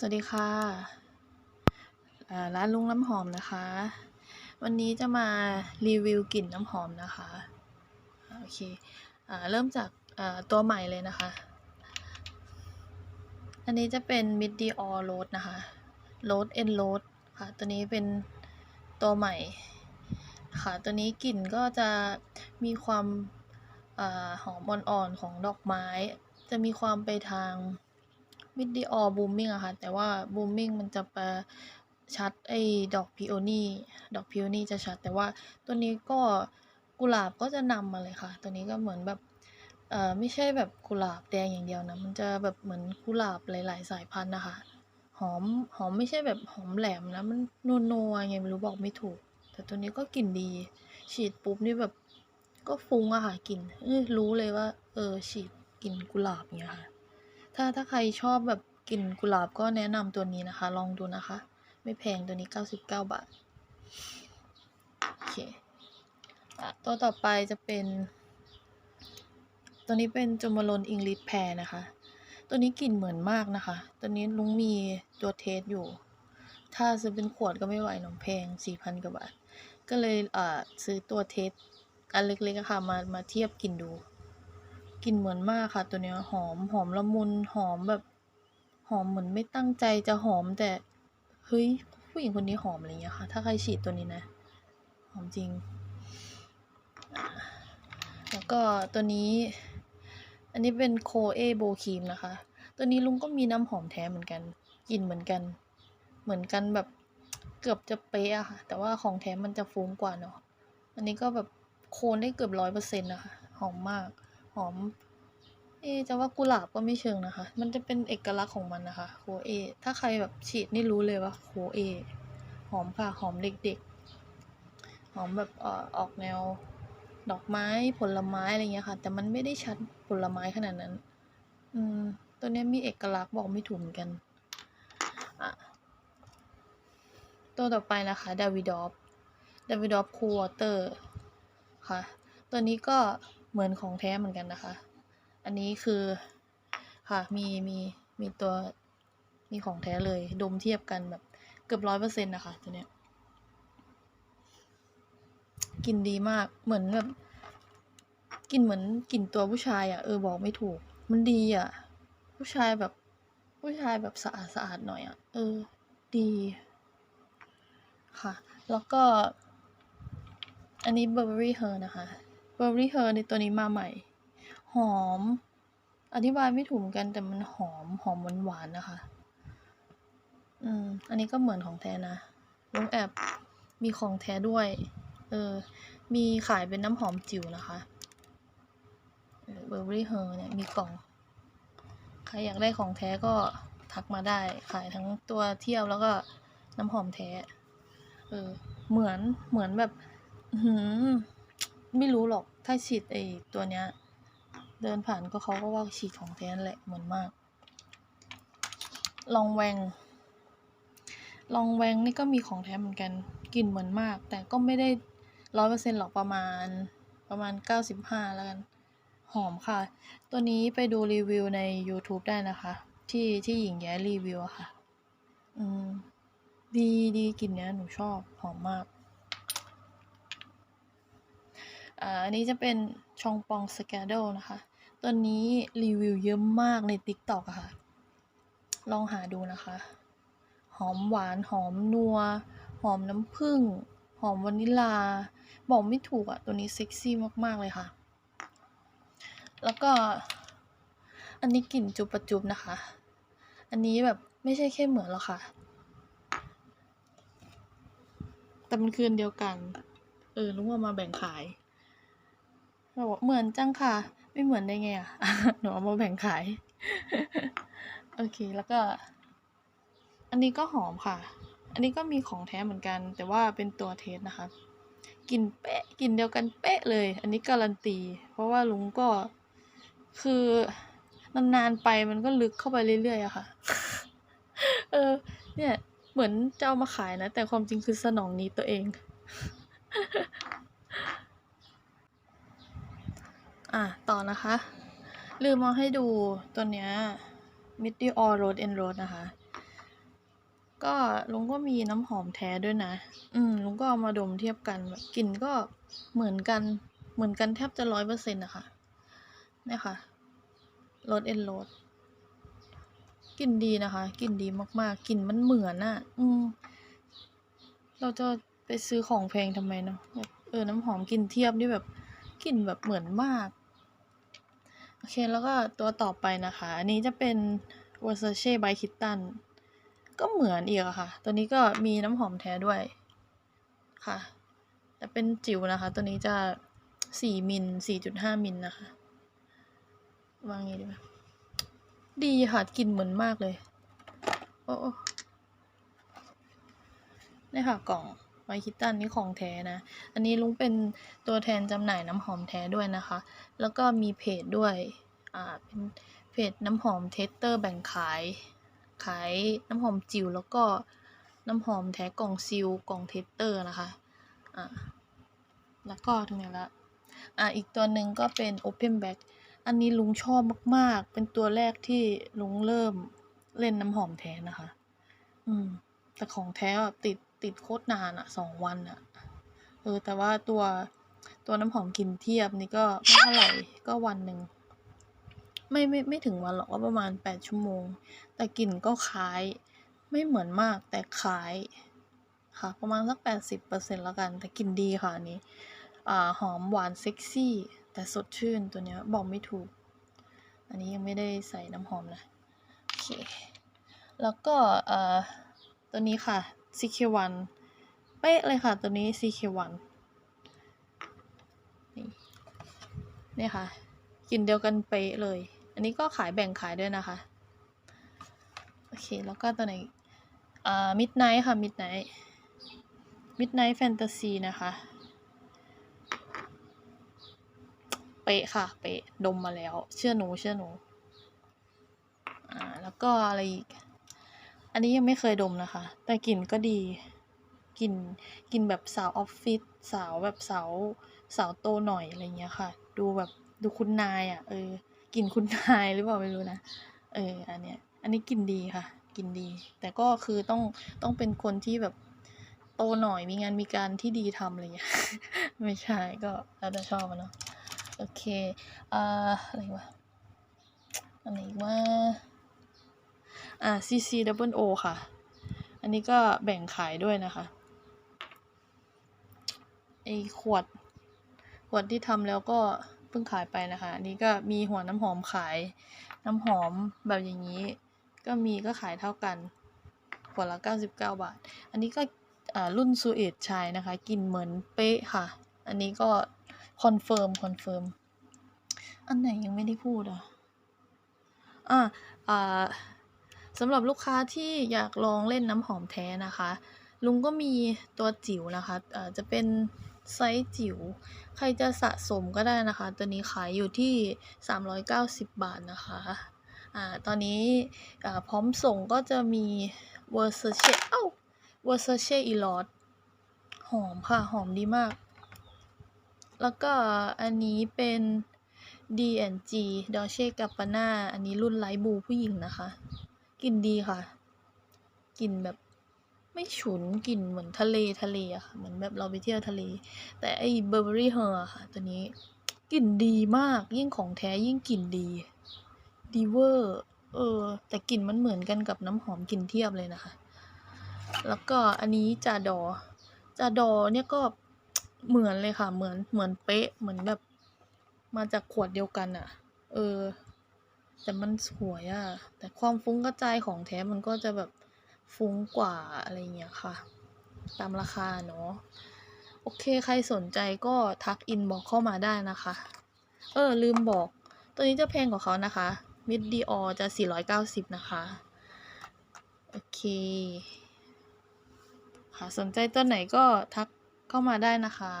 สวัสดีค่ะร้านลุงน้ำหอมนะคะ วันนี้จะมารีวิวกลิ่นน้ำหอมนะคะโอเคอเริ่มจากตัวใหม่เลยนะคะ อันนี้จะเป็น Mid Dior Rose นะคะ Rose and Rose ค่ะ ตัวนี้เป็นตัวใหม่ค่ะ ตัวนี้กลิ่นก็จะมีความอหอมอ่อนๆของดอกไม้ จะมีความไปทาง มิดดิออบูมมิงอะค่ะ แต่ว่าบูมมิงมันจะไปชัดไอ้ดอกพิโอนี่ดอกพิโอนี่จะชัด แต่ว่าตัวนี้ก็กุหลาบก็จะนำมาเลยค่ะ ตัวนี้ก็เหมือนแบบเอ่อไม่ใช่แบบกุหลาบแดงอย่างเดียวนะ มันจะแบบเหมือนกุหลาบหลาย ๆ สายพันธุ์นะคะ หอมหอมไม่ใช่แบบหอมแหลมนะ มันนัวๆไงไม่รู้บอกไม่ถูก แต่ตัวนี้ก็กลิ่นดี ฉีดปุ๊บนี่แบบก็ฟุ้งอะค่ะกลิ่นเออรู้เลยว่า เออฉีดกลิ่นกุหลาบเงี้ยค่ะ ถ้าถ้าใครชอบแบบกลิ่นกุหลาบก็แนะนำตัวนี้นะคะ ลองดูนะคะ ไม่แพงตัวนี้ 99 บาท โอเคอะตัวต่อไปจะเป็น ตัวนี้เป็นจมลนอิงลิสแพรนะคะ ตัวนี้กลิ่นเหมือนมากนะคะ ตัวนี้ลุงมีตัวเทสอยู่ ถ้าซื้อเป็นขวดก็ไม่ไหวหนองแพง 4,000 กว่าบาท ก็เลยเอ่อซื้อตัวเทสอันเล็กๆค่ะมามาเทียบกลิ่นดู กลิ่นเหมือนมากค่ะตัวเนี้ยหอมหอมละมุนหอมแบบ หอมเหมือนไม่ตั้งใจจะหอมแต่เฮ้ยผู้หญิงคนนี้หอมอะไรเงี้ยค่ะ ถ้าใครฉีดตัวนี้นะ หอมจริง แล้วก็ตัวนี้ อันนี้เป็นโคเอโบครีมนะคะ ตัวนี้ลุงก็มีน้ำหอมแท้เหมือนกันกลิ่นเหมือนกัน เหมือนกันแบบเกือบจะเป๊ะอะค่ะ แต่ว่าของแท้มันจะฟุ้งกว่าเนาะอันนี้ก็แบบโคนได้เกือบร้อยเปอร์เซ็นต์นะคะหอมมาก อม เอจะว่ากุหลาบก็ไม่เชิงนะคะ มันจะเป็นเอกลักษณ์ของมันนะคะ โคเอ ถ้าใครแบบฉีดนี่รู้เลยว่าโคเอ หอมค่ะ หอมเด็กๆ หอมแบบเอ่อออกแนวดอกไม้ผลไม้อะไรเงี้ยค่ะ แต่มันไม่ได้ชัดผลไม้ขนาดนั้น อืม ตัวเนี้ยมีเอกลักษณ์บอกไม่ถูกเหมือนกัน อะ ตัวต่อไปนะคะดาวิดอฟดาวิดอฟคูวอเตอร์ค่ะ ตัวนี้ก็ เหมือนของแท้เหมือนกันนะคะ อันนี้คือค่ะมีมีมีตัวมีของแท้เลยดมเทียบกันแบบเกือบร้อยเปอร์เซ็นต์นะคะตัวเนี้ยกลิ่นดีมากเหมือนแบบกลิ่นเหมือนกลิ่นตัวผู้ชายอะ่ะเออบอกไม่ถูก มันดีอะ่ะ ผู้ชายแบบผู้ชายแบบสะอาดสะอาดหน่อยอะ่ะ เออ ดี ค่ะ แล้วก็ อันนี้ Burberry Her นะคะ Burberry Her ในตัวนี้มาใหม่ หอม อธิบายไม่ถูกกันแต่มันหอม หอมหวานหวานๆนะคะ อืม อันนี้ก็เหมือนของแท้นะลุงแอบมีของแท้ด้วย เออ มีขายเป็นน้ำหอมจิ๋วนะคะเบอร์รี่เฮอร์เนี่ยมีกล่อง ใครอยากได้ของแท้ก็ทักมาได้ ขายทั้งตัวเที่ยวแล้วก็น้ำหอมแท้ เออ เหมือน เหมือนแบบ หือ ไม่รู้หรอกถ้าฉีดไอตัวเนี้ย เดินผ่านก็เขาก็ว่าฉีดของแท้นแหละเหมือนมาก ลองแวง ลองแวงนี่ก็มีของแท้เหมือนกันกลิ่นเหมือนมาก แต่ก็ไม่ได้ร้อยเปอร์เซ็นต์หรอกประมาณประมาณเก้าสิบห้าแล้วกัน หอมค่ะ ตัวนี้ไปดูรีวิวใน YouTube ได้นะคะ ที่ที่หญิงแย้รีวิวอะค่ะ อืม ดีดีกลิ่นเนี้ยหนูชอบหอมมาก อันนี้จะเป็นชองปองสแกดนะคะ ตัวนี้รีวิวเยอะมากใน TikTok อะค่ะ ลองหาดูนะคะ หอมหวานหอมนัว หอมน้ำผึ้งหอมวานิลลา บอกไม่ถูกอะตัวนี้เซ็กซี่มาก ๆ เลยค่ะ แล้วก็อันนี้กลิ่นจุบประจุบนะคะ อันนี้แบบไม่ใช่แค่เหมือนหรอกค่ะ แต่มันคืนเดียวกัน เออลุงเอามาแบ่งขาย บอกเหมือนจังค่ะ ไม่เหมือนได้ไงอะ หนูเอามาแบ่งขาย โอเค แล้วก็ อันนี้ก็หอมค่ะ อันนี้ก็มีของแท้เหมือนกัน แต่ว่าเป็นตัวเทสนะคะกลิ่นเป๊ะกลิ่นเดียวกันเป๊ะเลย อันนี้การันตี เพราะว่าลุงก็คือนานๆไปมันก็ลึกเข้าไปเรื่อยๆอะค่ะ เออ เนี่ย เหมือนจะเอามาขายนะ แต่ความจริงคือสนองนี้ตัวเอง อะ ต่อนะคะ ลืมเอาให้ดูตัวเนี้ย Mid Dior Road and Road นะคะ ก็ลุงก็มีน้ำหอมแท้ด้วยนะ อืมลุงก็เอามาดมเทียบกันแบบกลิ่นก็เหมือนกัน เหมือนกันแทบจะร้อยเปอร์เซ็นต์อะคะเนี่ยค่ะรสเอ็นโรสกลิ่นดีนะคะ กลิ่นดีมากๆ กลิ่นมันเหมือนอะอืม เราจะไปซื้อของแพงทำไมเนาะแบบเออ น้ำหอมกลิ่นเทียบนี่แบบ กลิ่นแบบเหมือนมาก โอเคแล้วก็ตัวต่อไปนะคะ อันนี้จะเป็น Versace by Kitten ก็เหมือนอีกอะค่ะ ตัวนี้ก็มีน้ำหอมแท้ด้วยค่ะ แต่เป็นจิ๋วนะคะ ตัวนี้จะสี่มิลสี่จุดห้ามิลนะคะวางอย่างงี้ดีไหมดีค่ะกลิ่นเหมือนมากเลย โอ้โอ้นี่ค่ะกล่อง ไวคิตตันนี่ของแท้นะ อันนี้ลุงเป็นตัวแทนจำหน่ายน้ำหอมแท้ด้วยนะคะ แล้วก็มีเพจด้วย อ่า เป็นเพจน้ำหอมเทสเตอร์แบ่งขาย ขายน้ำหอมจิ๋วแล้วก็น้ำหอมแท้กล่องซิลกล่องเทสเตอร์นะคะ อ่า แล้วก็ถึงไหนละ อ่า อีกตัวหนึ่งก็เป็น Open Back อันนี้ลุงชอบมาก ๆ เป็นตัวแรกที่ลุงเริ่มเล่นน้ำหอมแท้นะคะ อืม แต่ของแท้แบบติด ติดโคตรนานอะสองวันอะเออ แต่ว่าตัวตัวน้ำหอมกลิ่นเทียบนี่ก็ไม่เท่าไหร่ก็วันหนึ่งไม่ไม่ไม่ถึงวันหรอกก็ประมาณแปดชั่วโมง แต่กลิ่นก็คล้าย ไม่เหมือนมากแต่คล้าย ค่ะ ประมาณสักแปดสิบเปอร์เซ็นต์แล้วกัน แต่กลิ่นดีค่ะอันนี้อ่าหอมหวานเซ็กซี่ แต่สดชื่นตัวเนี้ยบอกไม่ถูก อันนี้ยังไม่ได้ใส่น้ำหอมนะ โอเค แล้วก็เอ่อตัวนี้ค่ะ CK1 เป๊ะเลยค่ะ ตัวนี้ CK1 นี่นี่ค่ะกลิ่นเดียวกันเป๊ะเลย อันนี้ก็ขายแบ่งขายด้วยนะคะ โอเค แล้วก็ตัวไหนอ่า Midnight ค่ะ Midnight Midnight Fantasy นะคะเป๊ะค่ะ เป๊ะ ดมมาแล้ว เชื่อหนู เชื่อหนู อ่า แล้วก็อะไรอีก อันนี้ยังไม่เคยดมนะคะ แต่กลิ่นก็ดีกลิ่นกลิ่นแบบสาวออฟฟิศสาวแบบสาวสาวโตหน่อยอะไรเงี้ยค่ะ ดูแบบดูคุณนายอะ่ะ เออกลิ่นคุณนายหรือเปล่าไม่รู้นะเอออันเนี้ย อันนี้กลิ่นดีค่ะกลิ่นดี แต่ก็คือต้องต้องเป็นคนที่แบบโตหน่อยมีงานมีการที่ดีทำอะไรเงี้ยไม่ใช่ก็แล้วแต่ชอบอะเนาะโอเคอ่าอะไรวะอันไหนว่า อ่า CC double O ค่ะ อันนี้ก็แบ่งขายด้วยนะคะไอขวด ขวดที่ทำแล้วก็เพิ่งขายไปนะคะ อันนี้ก็มีหัวน้ำหอมขาย น้ำหอมแบบอย่างนี้ ก็มีก็ขายเท่ากัน ขวดละ 99 บาท อันนี้ก็อ่ารุ่นซูเอตชายนะคะ กินเหมือนเป๊ะค่ะ อันนี้ก็คอนเฟิร์มคอนเฟิร์ม อันไหนยังไม่ได้พูดอะอ่าอ่า สำหรับลูกค้าที่อยากลองเล่นน้ำหอมแท้นะคะ ลุงก็มีตัวจิ๋วนะคะเอ่อจะเป็นไซส์จิ๋ว ใครจะสะสมก็ได้นะคะ ตัวนี้ขายอยู่ที่ 390 บาทนะคะอ่าตอนนี้อ่าพร้อมส่งก็จะมี Versace เอ้า Versace e l o t หอมค่ะ หอมดีมาก แล้วก็อันนี้เป็น D&G Dolce Gabbana อันนี้รุ่นไลท์บูผู้หญิงนะคะ กลิ่นดีค่ะ กลิ่นแบบไม่ฉุนกลิ่นเหมือนทะเลทะเลอะค่ะ เหมือนแบบเราไปเที่ยวทะเล แต่ไอ้ Burberry Her อะค่ะ ตัวนี้กลิ่นดีมาก ยิ่งของแท้ยิ่งกลิ่นดี ดีเวอร์ เออ แต่กลิ่นมันเหมือนกันกับน้ำหอมกลิ่นเทียบเลยนะคะ แล้วก็อันนี้จาดอ จาดอเนี่ยก็เหมือนเลยค่ะ เหมือนเหมือนเป๊ะ เหมือนแบบมาจากขวดเดียวกันอะเออ แต่มันสวยอะแต่ความฟุ้งกระจายของแท้มันก็จะแบบฟุ้งกว่าอะไรเงี้ยค่ะ ตามราคาเนาะโอเคใครสนใจก็ทักอินบอกเข้ามาได้นะคะ เออ ลืมบอก ตัวนี้จะแพงกว่าเขานะคะมิดดีออจะ 490 นะคะ โอเคค่ะสนใจตัวไหนก็ทักเข้ามาได้นะคะ